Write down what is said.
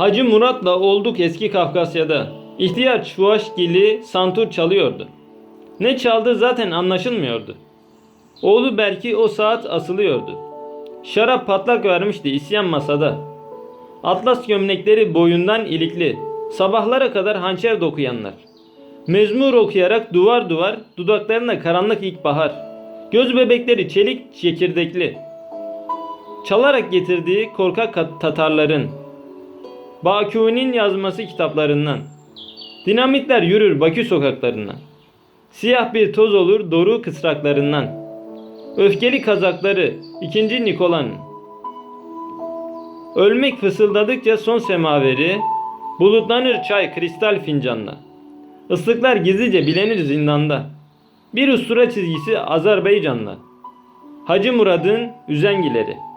Hacı Murat'la olduk eski Kafkasya'da. İhtiyaç Fuaşgili santur çalıyordu. Ne çaldı zaten anlaşılmıyordu. Oğlu Berki o saat asılıyordu. Şarap patlak vermişti isyan masada. Atlas gömlekleri boyundan ilikli. Sabahlara kadar hançer dokuyanlar. Mezmur okuyarak duvar duvar dudaklarına karanlık ilkbahar. Göz bebekleri çelik çekirdekli. Çalarak getirdiği korkak Tatarların. Bakuni'nin yazması kitaplarından. Dinamitler yürür Bakü sokaklarından. Siyah bir toz olur doru kısraklarından. Öfkeli kazakları 2. Nikolan. Ölmek fısıldadıkça son semaveri, bulutlanır çay kristal fincanla. Islıklar gizlice bilenir zindanda. Bir ustura çizgisi Azerbaycan'la. Hacı Murad'ın üzengileri.